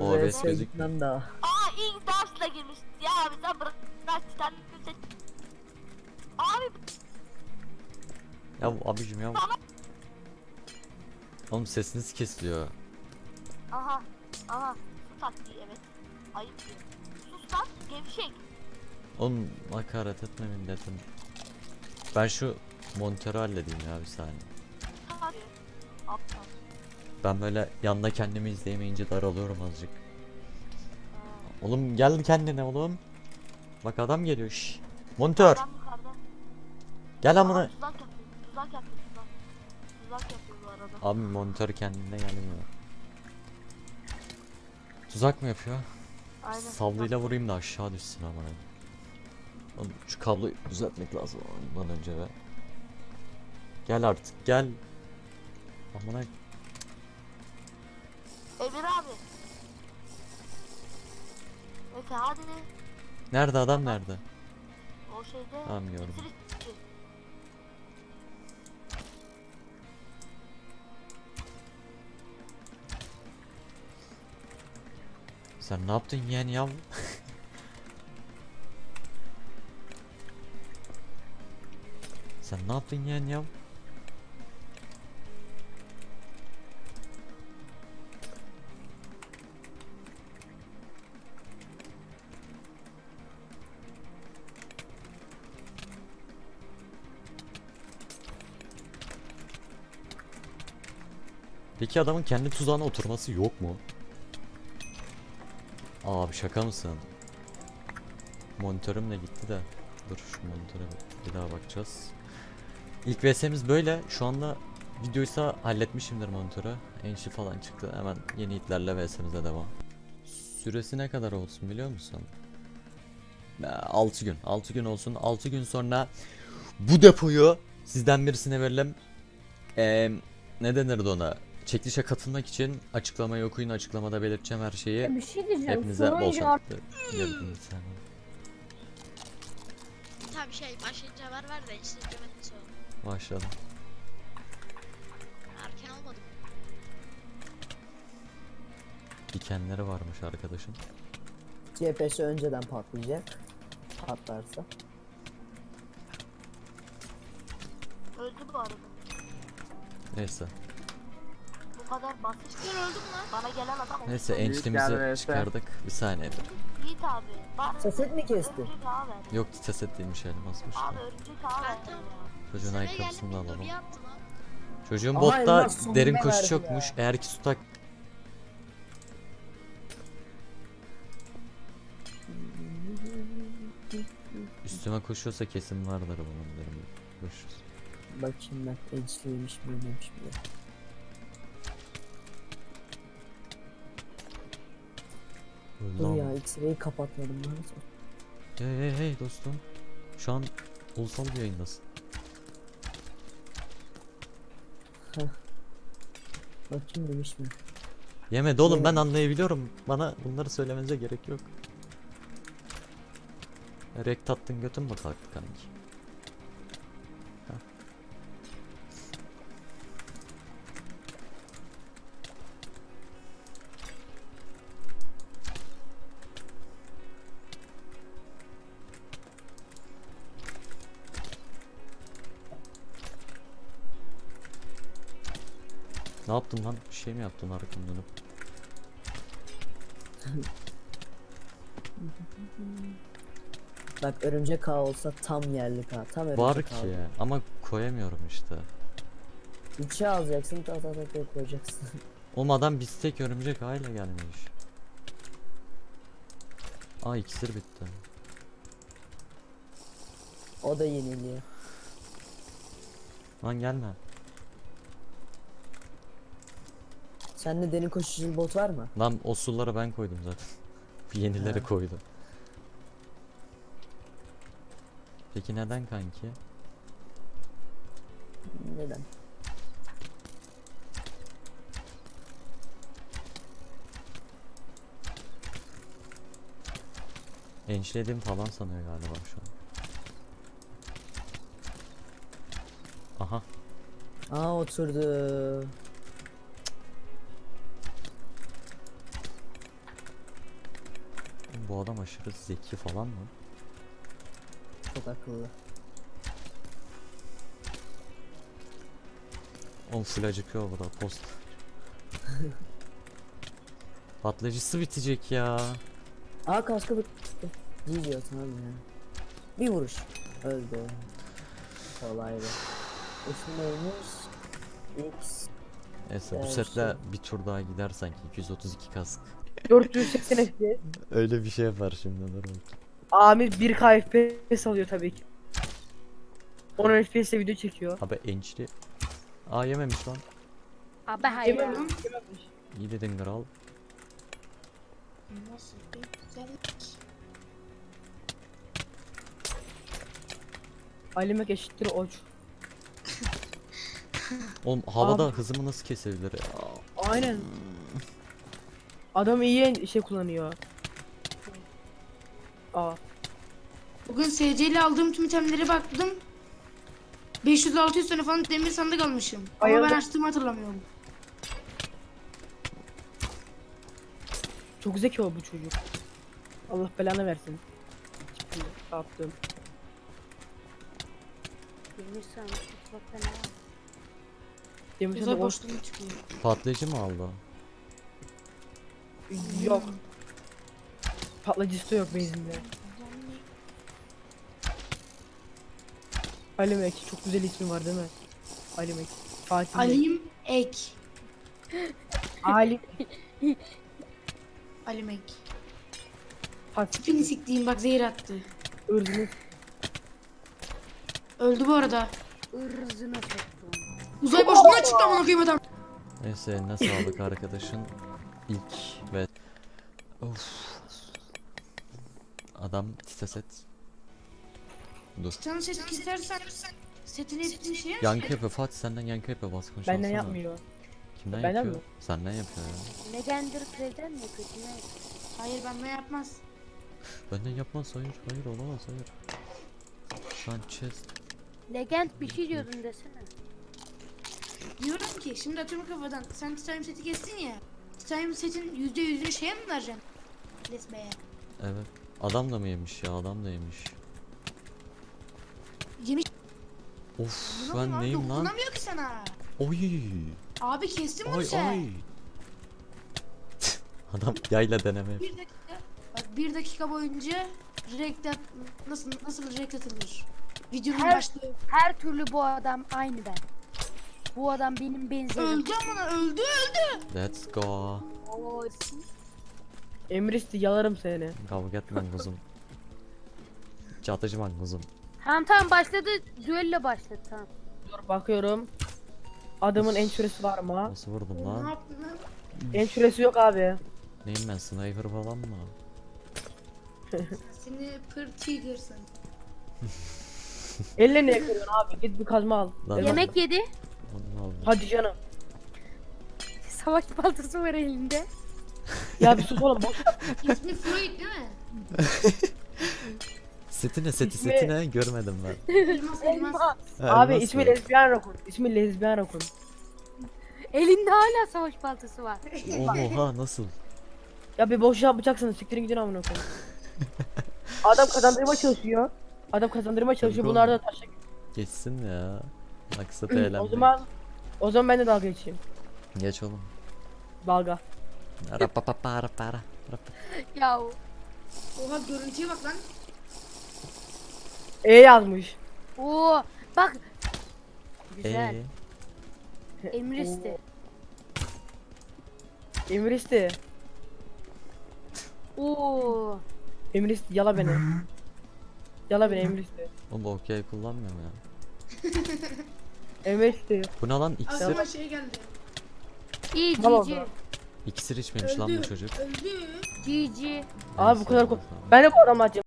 OBS OBS gözükmüyor. gitmem daha. Aa ilk dersle girmiş. Ya bize bırak. Bırak Titanic bize. Abi Ya bu abicim ya. Oğlum sesiniz kesiliyor. aha aha su taktiği evet. Ayıp diyor. Sus lan gevşek. Oğlum hakaret etme milletin. Ben şu monitörü halledeyim ya bir saniye. Tabii. Aptal. Ben böyle yanda kendimi izleyemeyince daralıyorum azıcık. Oğlum gel kendine oğlum. Bak adam geliyor şş. Monitör Adam yukarıda. gel amına. Tuzak yapıyor. Tuzak yapıyor tuzak. Tuzak yapıyor bu arada. Abi monitör kendine gelmiyor. Tuzak mı yapıyor? Aynen. Savlıyla vurayım da aşağı düşsün amına. Oğlum şu kabloyu düzeltmek lazım ondan önce be. Gel artık gel. Amına Emir abi. Efe hadi. nerede adam nerede? O şeyde. İşte. Sen ne yaptın yeğen yav? Sen ne yaptın yeğen yav? Peki adamın kendi tuzağına oturması yok mu? Abi şaka mısın? Monitörüm de gitti de. Dur şu monitöre bir- daha bakacağız. İlk VS'miz böyle. Şu anda videoysa halletmişimdir monitörü. Enşi falan çıktı. Hemen yeni itlerle VS'mize devam. Süresi ne kadar olsun biliyor musun? 6 gün. 6 gün olsun. 6 gün sonra bu depoyu sizden birisine verelim. Eee ne denirdi ona? Çekilişe katılmak için açıklamayı okuyun. Açıklamada belirteceğim her şeyi. Bir şey diyeceğim. Hepinize bol Sonuncu şans. Gördüğünüz sen. Tabii şey başlayınca haber ver de işte demedim sonra. Başladım. Erken olmadı mı? Dikenleri varmış arkadaşın. CPS önceden patlayacak. Patlarsa. Öldü bu arada. Neyse. Kadar öldün mü lan? Bana gelen adam oldu. Neyse ençlimizi çıkardık. Bir saniye. Yiğit abi. Bana Seset mi kesti? Yok teset değilmiş elmasmış Abi da. örümcek tamam. Çocuğun ayakkabısını da alalım. Çocuğun botta derin koşu çokmuş. ya. Eğer ki su tak... Üstüme koşuyorsa kesin vardır bunun derin koşusu. Bakayım ben ençliymiş mi neymiş mi? Dur ya X-ray'i kapatmadım ben. Hey hey hey dostum. Şu an ulusal bir yayındasın. Bakayım demiş mi? Yemedi oğlum ben Yemedim. anlayabiliyorum. Bana bunları söylemenize gerek yok. Rek tattın götün mü kalktı kanki? Ne yaptın lan? Bir şey mi yaptın arkamdan dönüp? Bak örümcek ağ olsa tam yerlik ha. Tam örümcek Var ki ama koyamıyorum işte. İçe alacaksın ta ta ta koyacaksın. Olmadan bistek örümcek aile gelmiş. Aa iksir bitti. o da yeniliyor. Lan gelme. Sende derin koşucu bot var mı? Lan o suları ben koydum zaten. Yenileri Ha. koydu. Peki neden kanki? Neden? Ençlediğim falan sanıyor galiba şu an. Aha. Bu adam aşırı zeki falan mı? Çok akıllı. Oğlum full acıkıyor burada post. Patlayıcısı bitecek ya. Aa kaskı bitti. GG tamam ya. Bir vuruş. Öldü. Kolaydı. İsmi neymiş? X. Neyse bu setle bir tur daha gider sanki 232 kask. 480 FPS. Öyle bir şey yapar şimdi dur bakayım. Amir 1K FPS alıyor tabii ki. 10 FPS ile video çekiyor. Abi ençli. Aa yememiş lan. Abi hayır. Yememiş. İyi dedin kral. Nasıl bir güzellik. Ali Mek eşittir oç. Oğlum havada Abi. hızımı nasıl kesebilir ya? Aynen. Adam iyi şey kullanıyor. Aa. Bugün SC ile aldığım tüm itemlere baktım. 500-600 tane falan demir sandık almışım. Ama ben açtığımı hatırlamıyorum. Çok zeki o bu çocuk. Allah belanı versin. Şimdi Yaptım. Demir sandık ne Güzel o boşluğum çıkıyor. Patlayıcı mı aldı? Yok. Patlayıcısı da yok benzinde. Ali Mek çok güzel ismi var değil mi? Ali Mek. Fatih. Alim Ek. Ali Alimek. Fatih Tipini siktiğim bak zehir attı. ırzını Öldü bu arada. Irzına soktum. Uzay boşluğuna çıktı amına koyayım adam. Neyse eline sağlık arkadaşın. İlk ve... Of. Adam titeset. Dur. Canı ses kesersen setini ettiğin şey Yankı yapıyor. Fatih senden yankı yapıyor bas konuş benden alsana. yapmıyor. Kimden Benden yapıyor? mi? Senden yapıyor ya. Legendary Prev'den mi kötü ne? Hayır benden yapmaz. Benden yapmaz hayır. Hayır olamaz hayır. Şu an chest. Legend bir şey diyordun desene. Diyorum ki şimdi atıyorum kafadan. Sen titanium seti kestin ya. Titanium setin %100'ünü şeye mi vereceksin? Lesbeye. Evet. Adam da mı yemiş ya? Adam da yemiş. Yemiş. Of Buna ben neyim lan? Dokunamıyor ki sana. Oy. Abi kestin bunu sen. ay. Adam yayla deneme. Bir dakika. Bak bir dakika boyunca direkt at- nasıl nasıl direkt atılır? Videonun Her- başlığı. Her türlü bu adam aynı ben. Bu adam benim benzerim. Öldü amına öldü öldü. Let's go. Oo, Emristi yalarım seni. Kavga etme kuzum. Çatıcı kuzum. Tamam tamam başladı. Düello başladı tamam. Dur bakıyorum. Adamın en süresi var mı? Nasıl vurdum Ne lan? yaptın lan? Yok abi. Neyim ben sniper falan mı? Seni pır tiger'sın. Elle ne yakıyorsun abi? Git bir kazma al. Lan. Yemek yedi. Hadi canım. Savaş baltası var elinde. Ya bir sus oğlum boş. İsmi Floyd değil mi? Seti ne seti İsmi- seti ne görmedim ben. Elmas elmas. Abi elmas ismi mı? lezbiyen rakun. İsmi lezbiyen rakun. Elinde hala savaş baltası var. Oha nasıl? Ya bir boş yapacaksınız siktirin gidin amına koyayım. Adam kazandırma çalışıyor. Adam kazandırma çalışıyor. Bunlar da taşak. Geçsin ya. Maksat o eğlenmek. zaman o zaman ben de dalga geçeyim. Geç oğlum. Dalga. Rapapapara para. Ya Oha görüntüye bak lan. E yazmış. o bak. Güzel. Ee, Emristi. Emristi. Oo. Emristi yala beni. Yala beni Emristi. oğlum okey kullanmıyorum ya. Emristi. Bu ne lan iksir? Aklıma şey geldi. İyi GG. İksir içmemiş lan bu Öldü. çocuk. Öldü. GG. Abi bu kadar ko-. Ben de bu adamla